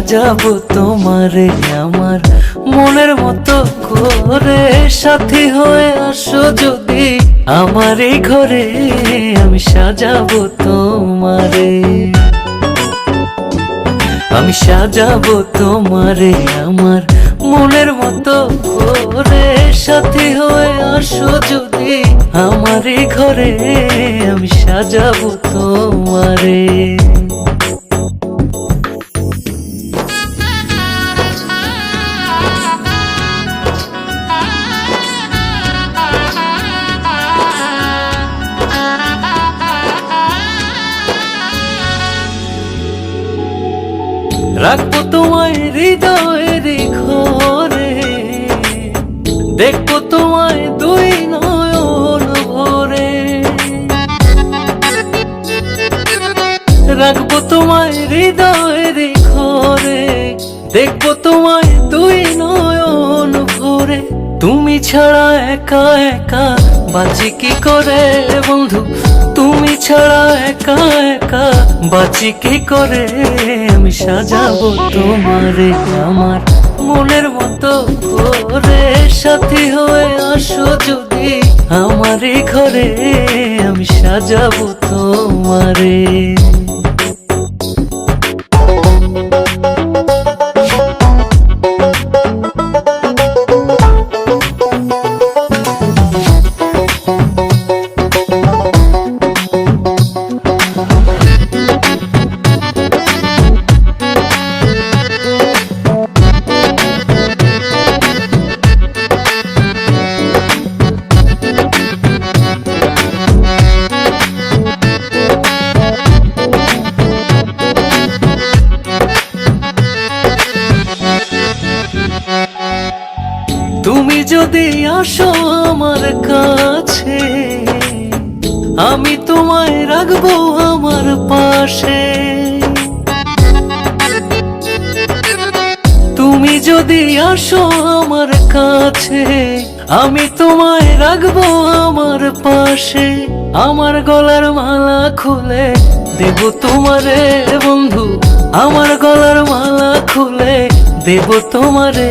সাজাবো তোমারে আমার মনের মতো করে। সাথী হয়ে আসো যদি আমার এই ঘরে, আমি সাজাবো তোমারে। আমি সাজাবো তোমারে আমার মনের মতো করে। সাথী হয়ে আসো যদি আমার এই ঘরে, আমি সাজাবো রাখব তোমায় হৃদয়ের ঘরে। দেখব তোমায় দুই নয়ন ভরে। রাখব তোমায় হৃদয়ের ঘরে। দেখব তোমায় দুই নয়ন ভরে। তুমি ছাড়া একা একা বাঁচি কি করে বন্ধু? তুমি ছাড়া একা একা বাঁচি কি করে? আমি সাজাবো তোমারে আমার মনের মতো করে। সাথী হয়ে আসো যদি আমারে ঘরে। আমি সাজাবো তোমারে। যদি আসো আমার কাছে, আমি তোমায় রাখব আমার পাশে। তুমি যদি আসো আমার কাছে, আমি তোমায় রাখব আমার পাশে। আমার গলার মালা খুলে দেব তোমারে বন্ধু, আমার গলার মালা খুলে দেব তোমারে।